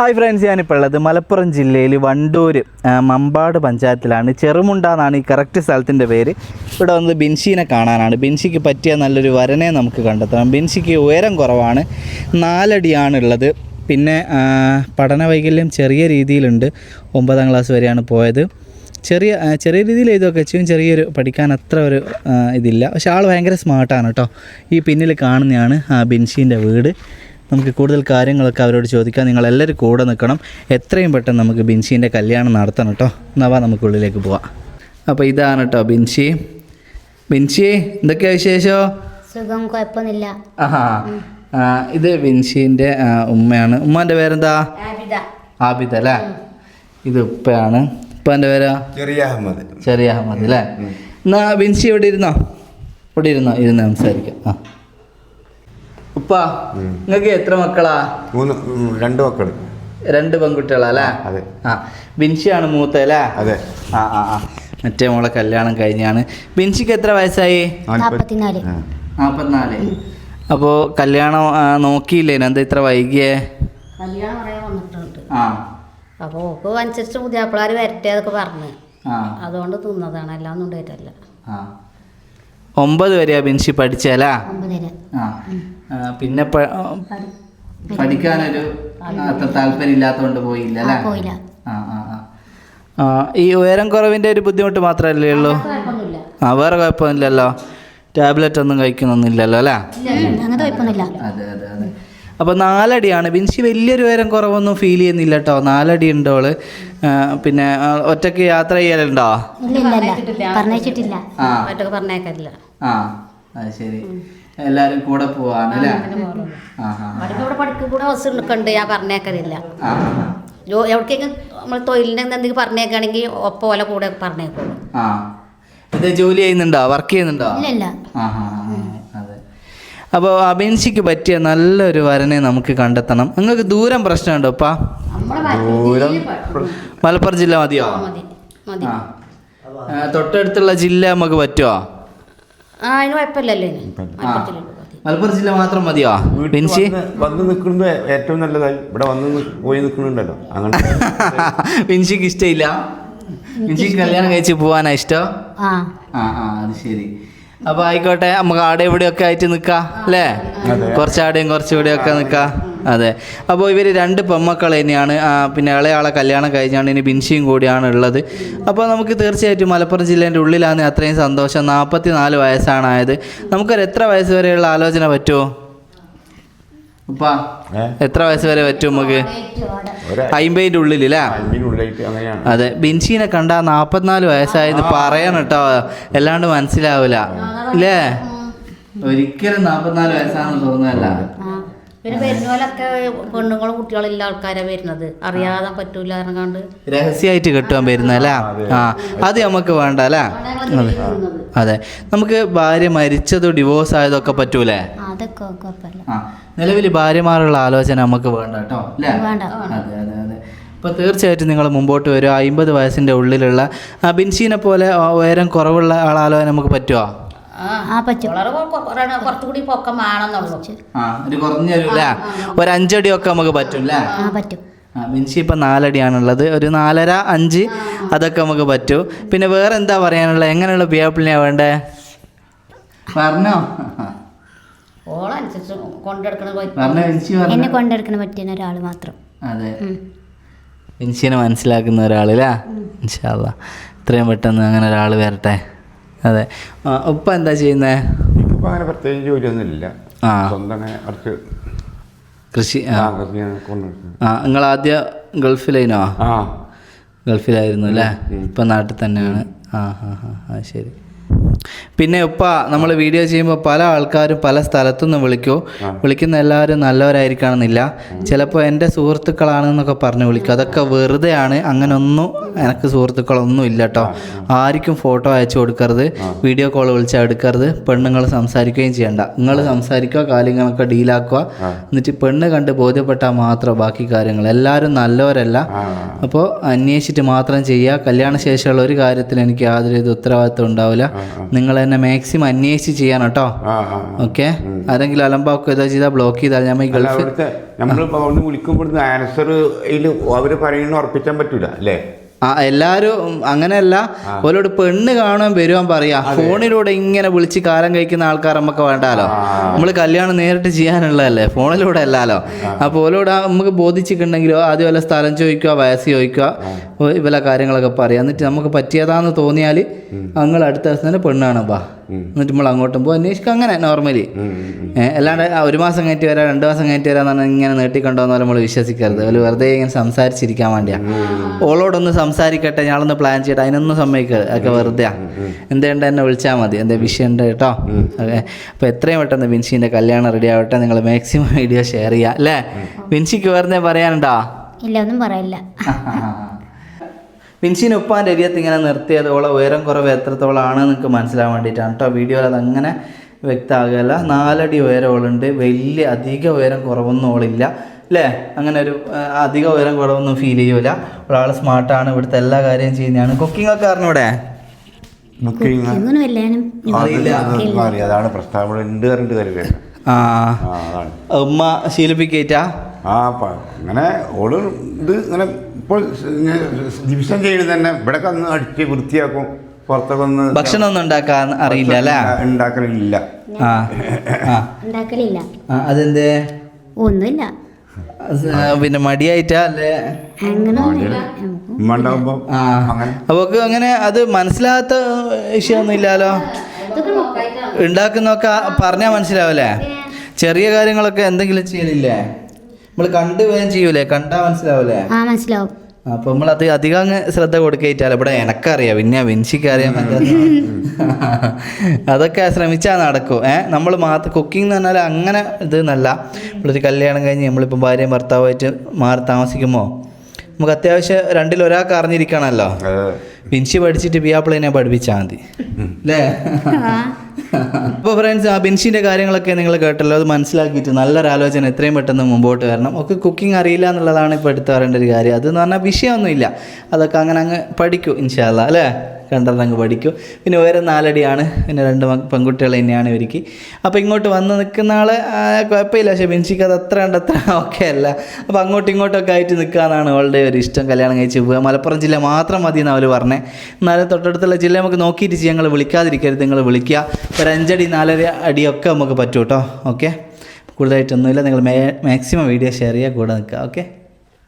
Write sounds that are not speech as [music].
Hi friends ഞാനിപ്പോൾ ഉള്ളത് മലപ്പുറം ജില്ലയിൽ വണ്ടൂർ മമ്പാട് പഞ്ചായത്തിലാണ്. ചെറുമുണ്ട എന്നാണ് ഈ കറക്റ്റ് സ്ഥലത്തിന്റെ പേര്. ഇവിടെ വന്നത് ബിൻഷീനെ കാണാനാണ്. ബിൻഷിക്ക് പറ്റിയ നല്ലൊരു വരനെ നമുക്ക് കണ്ടെത്തണം. ബിൻഷിക്ക് ഉയരം കുറവാണ്. നാലടിയാണുള്ളത്. പിന്നെ പഠന വൈകല്യം ചെറിയ രീതിയിലുണ്ട്. ഒമ്പതാം ക്ലാസ് വരെയാണ് പോയത്. ചെറിയ ചെറിയ രീതിയിൽ എഴുതൊക്കെ ചെയ്യും. ചെറിയൊരു പഠിക്കാൻ അത്ര ഒരു ഇതില്ല. പക്ഷെ ആൾ ഭയങ്കര സ്മാർട്ടാണ് കേട്ടോ. ഈ പിന്നിൽ കാണുന്നതാണ് ബിൻഷീന്റെ വീട്. നമുക്ക് കൂടുതൽ കാര്യങ്ങളൊക്കെ അവരോട് ചോദിക്കാം. നിങ്ങളെല്ലാവരും കൂടെ നിൽക്കണം. എത്രയും പെട്ടെന്ന് നമുക്ക് ബിൻസീന്റെ കല്യാണം നടത്തണം കേട്ടോ നവാ നമുക്ക് ഉള്ളിലേക്ക് പോവാം. അപ്പോൾ ഇതാണ് കേട്ടോ ബിൻസി ബിൻസി എന്തൊക്കെയാ വിശേഷോ? സുഖം കുഴപ്പമൊന്നുമില്ല. ഇത് ബിൻസീന്റെ ഉമ്മയാണ്. ഉമ്മാന്റെ പേരെന്താ? ആബിദ. അല്ലേ? ഇത് ഉപ്പയാണ്. ഉപ്പാന്റെ പേരാ? ചെറിയ അഹമ്മദ്. ചെറിയ അഹമ്മദ് അല്ലേ? എന്നാ ബിൻസി ഇവിടെ ഇരുന്നോ? ഇവിടെ ഇരുന്നോ ഇരുന്ന് സംസാരിക്കാം. ആ. ഉപ്പ നിങ്ങൾക്ക് എത്ര മക്കളാ? മൂന്ന് രണ്ട് മക്കൾ രണ്ട് പെൺകുട്ടികളാ അല്ലേ? അതെ. ആ ബിൻഷിയാണ് മൂത്ത അല്ലേ അതെ. ആ ആ ആ. മറ്റേ മോളെ കല്യാണം കഴിഞ്ഞാണ്. ബിൻഷിക്ക് എത്ര വയസ്സായി? നാൽപ്പത്തിനാല് അപ്പോൾ കല്യാണം നോക്കിയില്ലേ എന്താ ഇത്ര വൈകിയേ? കല്യാണം പറയാൻ വന്നിട്ടുണ്ട്. ആ. അപ്പോൾ ഓക്ക് അനുസരിച്ച് പുതിയാപ്പിളാർ വരട്ടെ അതൊക്കെ പറഞ്ഞു. ആ. അതുകൊണ്ട് തിന്നതാണ്. എല്ലാം ഒന്നും ഉണ്ടായിട്ടല്ല. ആ. ഒമ്പത് വരെയാ ബിൻഷി പഠിച്ചാലാ ആ, പിന്നെ പഠിക്കാനൊരു അത്ര താല്പര്യം ഇല്ലാത്തതുകൊണ്ട് പോയില്ല അല്ലേ? പോയില്ല. ആ ആ ഈ ഉയരം കുറവിന്റെ ഒരു ബുദ്ധിമുട്ട് മാത്രമല്ലേ ഉള്ളൂ? ആ വേറെ കുഴപ്പമൊന്നുമില്ലല്ലോ ടാബ്ലറ്റ് ഒന്നും കഴിക്കുന്നൊന്നുമില്ലല്ലോ അല്ലേ അപ്പൊ അതെ അതെ അതെ. അപ്പോൾ നാലടിയാണ്. ബിൻസി വലിയൊരു ഉയരം കുറവൊന്നും ഫീൽ ചെയ്യുന്നില്ല കേട്ടോ നാലടി ഉണ്ടോൾ അവൾ പിന്നെ ഒറ്റയ്ക്ക് ഒറ്റയ്ക്ക് യാത്ര ചെയ്യലുണ്ടോ? ആ. ഒറ്റയ്ക്ക് ആ അത് ശരി. എല്ലാവരും കൂടെ പോവാണ് അല്ലേ? ആ ആ പഠിക്കും ഇവിടെ പഠിക്കും കൂടെ ബസ് ഉണ്ട് ഞാൻ പറഞ്ഞേക്കലില്ല. എവിടേക്കെങ്കിലും നമ്മൾ തൊഴിലിന്റെ എന്തെങ്കിലും പറഞ്ഞേക്കാണെങ്കിൽ ഒപ്പം ഓല കൂടെ പറഞ്ഞേക്കുള്ളൂ ആ. ഇത് ജോലി ചെയ്യുന്നുണ്ടോ? വർക്ക് ചെയ്യുന്നുണ്ടോ? ഇല്ല അതെ. അപ്പോൾ അഭിൻഷിക്ക് പറ്റിയ നല്ലൊരു വരനെ നമുക്ക് കണ്ടെത്തണം. നിങ്ങൾക്ക് ദൂരം പ്രശ്നമുണ്ടോ ഇപ്പാ ദൂരം മലപ്പുറം ജില്ല മതിയോ? തൊട്ടടുത്തുള്ള ജില്ല നമുക്ക് പറ്റുമോ ആ അതിന് കുഴപ്പമില്ലല്ലോ ഇനി. ആ. മതി. മലപ്പുറം ജില്ല മാത്രം മതിയോ? ബിൻസി വന്ന് നിൽക്കുന്നത് ഏറ്റവും നല്ലതായി. ഇവിടെ വന്ന് നി- പോയി നിൽക്കുന്നുണ്ടല്ലോ. അങ്ങനെ ബിൻസിക്ക് [laughs] ഇഷ്ടമില്ല. ബിൻസിക്ക് കല്യാണം കഴിച്ച് പോവാനാ ഇഷ്ടം? ആ. ആ ആ അത് ശരി. അപ്പൊ ആയിക്കോട്ടെ നമുക്ക് ആടെ ഇവിടെയൊക്കെ ആയിട്ട് നിൽക്കാം അല്ലേ? കുറച്ച് ആടെയും കുറച്ച് ഇവിടെയൊക്കെ നിൽക്കാം. അതെ. അപ്പോൾ ഇവർ രണ്ട് പെമ്മക്കൾ തന്നെയാണ്. പിന്നെ ഇളയാളെ കല്യാണം കഴിഞ്ഞാണ് ഇനി ബിൻഷിയും കൂടിയാണ് ഉള്ളത്. അപ്പോൾ നമുക്ക് തീർച്ചയായിട്ടും മലപ്പുറം ജില്ലേന്റെ ഉള്ളിലാണ് അത്രയും സന്തോഷം. നാൽപ്പത്തി നാല് വയസ്സാണ് ആയത് നമുക്കൊരു എത്ര വയസ്സ് വരെയുള്ള ആലോചന പറ്റുമോ ഉപ്പാ എത്ര വയസ്സ് വരെ പറ്റും നമുക്ക്? അയിമ്പതിന്റെ അയിമ്പതിന്റെ അഞ്ചിനുള്ളിലായിട്ട് അങ്ങനെയാണ്. അതെ. ബിൻഷീനെ കണ്ട നാപ്പത്തിനാല് വയസ്സായെന്ന് പറയണം കേട്ടോ. അല്ലാണ്ട് മനസ്സിലാവില്ല ഇല്ലേ? ഒരിക്കലും നാപ്പത്തിനാല് വയസ്സാണെന്ന് തോന്നുന്നല്ല ആ. പിന്നെ വരുന്നോലൊക്കെ പെണ്ണുങ്ങളും കുട്ടികളും എല്ലാ ആൾക്കാരാ വരുന്നത്. അറിയാതെ പറ്റൂല രഹസ്യമായിട്ട് കിട്ടുവാൻ വരുന്നല്ലേ ആ അത് നമുക്ക് വേണ്ട അല്ലേ? അതെ. അതെ. നമുക്ക് ഭാര്യ മരിച്ചതോ ഡിവോഴ്സ് ആയതൊക്കെ പറ്റൂലേ? അതൊക്കെ കുഴപ്പമില്ല. ആ നിലവിൽ ഭാര്യമാരുള്ള ആലോചന നമുക്ക് വേണ്ട കേട്ടോ അല്ലേ? വേണ്ട. അതെ അതെ അതെ. അപ്പോൾ തീർച്ചയായിട്ടും നിങ്ങൾ മുമ്പോട്ട് വരും അമ്പത് വയസ്സിന്റെ ഉള്ളിലുള്ള ആ ബിൻഷീനെ പോലെ ഉയരം കുറവുള്ള ആളാലോചന നമുക്ക് പറ്റുമോ കുറച്ചുകൂടി പൊക്കം വേണമെന്നുള്ളൂ. ആ ഒരു കുറഞ്ഞൊരു അല്ലേ ഒരു അഞ്ചടിയൊക്കെ നമുക്ക് പറ്റും അല്ലേ? ആ പറ്റും. ബിൻഷി ഇപ്പം നാലടിയാണുള്ളത്. ഒരു നാലര അഞ്ച് അതൊക്കെ നമുക്ക് പറ്റൂ. പിന്നെ വേറെ എന്താ പറയാനുള്ളത് എങ്ങനെയുള്ള ബിയാപ്പിളിനെയാണ് വേണ്ടേ? പറഞ്ഞോ. എന്നെ പറഞ്ഞു കൊണ്ടെടുക്കണ പറ്റുന്ന ഒരാൾ മാത്രം. അതെ. ബിൻഷിനെ മനസ്സിലാക്കുന്ന ഒരാളില്ല ഇൻഷാല്ല ഇത്രയും പെട്ടെന്ന് അങ്ങനെ ഒരാൾ വരട്ടെ. അതെ. ഇപ്പം ഉപ്പ എന്താ ചെയ്യുന്നത് ഇപ്പം അങ്ങനെ പ്രത്യേകിച്ച് ജോലിയൊന്നും ഇല്ല ആ. സ്വന്തം അങ്ങനെ കുറച്ച് കൃഷി ആ. കൊണ്ടുവരുന്നത്. ആ നിങ്ങൾ ആദ്യം ഗൾഫിലേനോ ആ. ഗൾഫിലായിരുന്നു അല്ലേ? ഇപ്പം നാട്ടിൽ തന്നെയാണ്. ആ ഹാ ഹാ ആ ശരി. പിന്നെ ഉപ്പ നമ്മൾ വീഡിയോ ചെയ്യുമ്പോൾ പല ആൾക്കാരും പല സ്ഥലത്തുനിന്ന് വിളിക്കൂ. വിളിക്കുന്ന എല്ലാവരും നല്ലവരായിരിക്കണമെന്നില്ല. ചിലപ്പോൾ എന്റെ സുഹൃത്തുക്കളാണെന്നൊക്കെ പറഞ്ഞ് വിളിക്കും. അതൊക്കെ വെറുതെയാണ്. അങ്ങനെ ഒന്നും എനിക്ക് സുഹൃത്തുക്കളൊന്നും ഇല്ല കേട്ടോ ആർക്കും ഫോട്ടോ അയച്ചു കൊടുക്കരുത്. വീഡിയോ കോൾ വിളിച്ചാൽ എടുക്കരുത്. പെണ്ണുങ്ങൾ സംസാരിക്കുകയും ചെയ്യണ്ട. നിങ്ങൾ സംസാരിക്കുക കാര്യങ്ങളൊക്കെ ഡീലാക്കുക. എന്നിട്ട് പെണ്ണ് കണ്ട് ബോധ്യപ്പെട്ടാൽ മാത്രം ബാക്കി കാര്യങ്ങൾ. എല്ലാവരും നല്ലവരല്ല. അപ്പോൾ അന്വേഷിച്ചിട്ട് മാത്രം ചെയ്യുക കല്യാണ ശേഷമുള്ള ഒരു കാര്യത്തിൽ എനിക്ക് യാതൊരു ഉത്തരവാദിത്വം ഉണ്ടാവില്ല. നിങ്ങൾ തന്നെ മാക്സിമം അന്വേഷിച്ച് ചെയ്യണം കേട്ടോ. ഓക്കെ ആരെങ്കിലും അലമ്പാക്കോ ഏതാ ചെയ്താൽ ബ്ലോക്ക് ചെയ്താൽ ഞാൻ ഈ ഗൾഫ് നമ്മളിപ്പോൾ വിളിക്കുമ്പോൾ ആൻസർ അവർ അവർ പറയുന്ന ഉറപ്പിക്കാൻ പറ്റൂല അല്ലേ? ആ എല്ലാരും അങ്ങനെയല്ല. ഓരോട് പെണ്ണ് കാണാൻ വരുവാൻ പറയാ. ഫോണിലൂടെ ഇങ്ങനെ വിളിച്ച് കാലം കഴിക്കുന്ന ആൾക്കാർ നമുക്ക് വേണ്ടാലോ? നമ്മൾ കല്യാണം നേരിട്ട് ചെയ്യാനുള്ളതല്ലേ? ഫോണിലൂടെ അല്ലാലോ? അപ്പോൾ ഓരോട് നമുക്ക് ബോധിച്ചിട്ടുണ്ടെങ്കിലോ ആദ്യം വല്ല സ്ഥലം ചോദിക്കുക വയസ്സ് ചോദിക്കുക ഇവല കാര്യങ്ങളൊക്കെ പറയാം. എന്നിട്ട് നമുക്ക് പറ്റിയതാന്ന് തോന്നിയാൽ നിങ്ങൾ അടുത്ത ദിവസം തന്നെ പെണ്ണാണ് ബാ. എന്നിട്ട് നമ്മൾ അങ്ങോട്ടും പോകും അന്വേഷിക്കും. അങ്ങനെ നോർമലി അല്ലാണ്ട് ആ ഒരു മാസം കഴിഞ്ഞിട്ട് വരാം രണ്ട് മാസം കഴിഞ്ഞിട്ട് വരാന്ന് പറഞ്ഞാൽ ഇങ്ങനെ നീട്ടിക്കൊണ്ടുവന്ന് നമ്മൾ വിശ്വസിക്കരുത്. അവർ വെറുതെ ഇങ്ങനെ സംസാരിച്ചിരിക്കാൻ വേണ്ടിയാ. ഓളോടൊന്ന് സംസാരിക്കട്ടെ ഞാളൊന്ന് പ്ലാൻ ചെയ്യട്ടെ അതിനൊന്നും സമ്മതിക്കരുത്. ഒക്കെ വെറുതെയാ. എന്തുകൊണ്ട് എന്നെ വിളിച്ചാൽ മതി? എന്താ വിഷയം ഉണ്ട് കേട്ടോ ഓക്കെ അപ്പോൾ എത്രയും പെട്ടെന്ന് വിൻസിന്റെ കല്യാണം റെഡി ആവട്ടെ നിങ്ങൾ മാക്സിമം വീഡിയോ ഷെയർ ചെയ്യുക അല്ലേ? വിൻസിക്ക് വെറുതെ പറയാനുണ്ടോ? ഇല്ല ഒന്നും പറയില്ല. [laughs] വിൻസിന് ഉപ്പാന്റെ എരിയത്ത് ഇങ്ങനെ നിർത്തിയതോളം ഉയരം കുറവ് എത്രത്തോളമാണ് നിങ്ങൾക്ക് മനസ്സിലാവാൻ വേണ്ടിയിട്ടാണ് കേട്ടോ വീഡിയോയിൽ അതങ്ങനെ വ്യക്തമാകുകയല്ല നാലടി ഉയരമുണ്ട് വലിയ അധിക ഉയരം കുറവൊന്നും ഓളില്ല. അല്ലേ അങ്ങനെ ഒരു അധിക ഉയരം കുറവൊന്നും ഫീൽ ചെയ്യൂല. ഒരാൾ സ്മാർട്ടാണ് ഇവിടുത്തെ എല്ലാ കാര്യവും ചെയ്യുന്നതാണ്. കുക്കിംഗ് ഒക്കെ അറിഞ്ഞൂടെ അതാണ് ഉണ്ട് പറഞ്ഞിട്ട് കാര്യമില്ല. ആ. ഉമ്മ ശീലിപ്പിക്കേറ്റാ? ആ പ- അങ്ങനെ ഓൾ ഇത് ഇങ്ങനെ ഇപ്പോൾ ദിവസം ചെയ്യുന്നത് തന്നെ ഇവിടെ ഒന്ന് അടിച്ച് വൃത്തിയാക്കും പുറത്തൊക്കെ ഒന്ന് ഭക്ഷണം ഒന്നും ഉണ്ടാക്കാൻ അറിയില്ല അല്ലേ? ഉണ്ടാക്കലില്ല. ആ ആ. ഉണ്ടാക്കലില്ല. ആ, അതെന്തേ? ഒന്നുമില്ല. പിന്നെ മടിയായിട്ടാ അല്ലേ? അങ്ങനെ ഒന്നുമില്ല ഉമ്മ ഉണ്ടാകുമ്പോൾ ആ. അങ്ങനെ. അത് മനസ്സിലാകാത്ത വിഷയമൊന്നും ഇല്ലല്ലോ ഉണ്ടാക്കുന്നൊക്കെ പറഞ്ഞാൽ മനസ്സിലാവല്ലേ ചെറിയ കാര്യങ്ങളൊക്കെ എന്തെങ്കിലും ചെയ്യലില്ലേ? നമ്മൾ കണ്ടു വേഗം ചെയ്യൂലേ? കണ്ടാ മനസ്സിലാവൂലേ? ആ മനസ്സിലാവും. അപ്പൊ നമ്മളത് അധികം അങ്ങ് ശ്രദ്ധ കൊടുക്കേറ്റാൽ ഇവിടെ എനക്കറിയാം പിന്നെ വിൻസിക്ക് അറിയാം [laughs] അതൊക്കെ ശ്രമിച്ചാൽ നടക്കും. ഏഹ് നമ്മൾ മാത്രം കുക്കിംഗ് എന്ന് പറഞ്ഞാൽ അങ്ങനെ ഇത് നല്ല നമ്മളൊരു കല്യാണം കഴിഞ്ഞ് നമ്മളിപ്പോൾ ഭാര്യയും ഭർത്താവുമായിട്ട് മാറി താമസിക്കുമ്പോൾ നമുക്ക് അത്യാവശ്യം രണ്ടിൽ ഒരാൾക്ക് അറിഞ്ഞിരിക്കണമല്ലോ. അത് വിൻസി പഠിച്ചിട്ട് ബിയാപ്പിളിനെ പഠിപ്പിച്ചാൽ മതി. അല്ലേ? അപ്പോൾ ഫ്രണ്ട്സ് ആ ബിൻഷിന്റെ കാര്യങ്ങളൊക്കെ നിങ്ങൾ കേട്ടല്ലോ. അത് മനസ്സിലാക്കിയിട്ട് നല്ലൊരു ആലോചന എത്രയും പെട്ടെന്ന് മുമ്പോട്ട് വരണം. ഒക്കെ കുക്കിംഗ് അറിയില്ല എന്നുള്ളതാണ് ഇപ്പോൾ എടുത്തു പറയേണ്ട ഒരു കാര്യം. അതെന്ന് പറഞ്ഞാൽ വിഷയമൊന്നുമില്ല. അതൊക്കെ അങ്ങനെ അങ്ങ് പഠിക്കും ഇൻഷാല്ല അല്ലേ? രണ്ടെണ്ണം അങ്ങ് പഠിക്കും. പിന്നെ വേറെ നാലടിയാണ്. പിന്നെ രണ്ട് പെൺകുട്ടികൾ തന്നെയാണ് ഇവർക്ക് അപ്പോൾ ഇങ്ങോട്ട് വന്ന് നിൽക്കുന്ന ആൾ കുഴപ്പമില്ല പക്ഷേ ബിൻസിക്ക് അത് അത്ര ഉണ്ട് അത്ര [laughs] ഓക്കെ അല്ല. അപ്പോൾ അങ്ങോട്ടും ഇങ്ങോട്ടൊക്കെ ആയിട്ട് നിൽക്കാനാണ് അവളുടെ ഒരു ഇഷ്ടം. കല്യാണം കഴിച്ച് പോവുക. മലപ്പുറം ജില്ല മാത്രം മതി എന്ന് അവർ പറഞ്ഞേ. എന്നാലും തൊട്ടടുത്തുള്ള ജില്ല നമുക്ക് നോക്കിയിട്ട് ചെയ്യാം. ഞങ്ങൾ വിളിക്കാതിരിക്കരുത്. നിങ്ങൾ വിളിക്കുക. ഒരു അഞ്ചടി നാലര അടിയൊക്കെ നമുക്ക് പറ്റൂ കേട്ടോ ഓക്കെ? കൂടുതലായിട്ടൊന്നുമില്ല. നിങ്ങൾ മാക്സിമം വീഡിയോ ഷെയർ ചെയ്യുക. കൂടെ നിൽക്കുക. ഓക്കെ?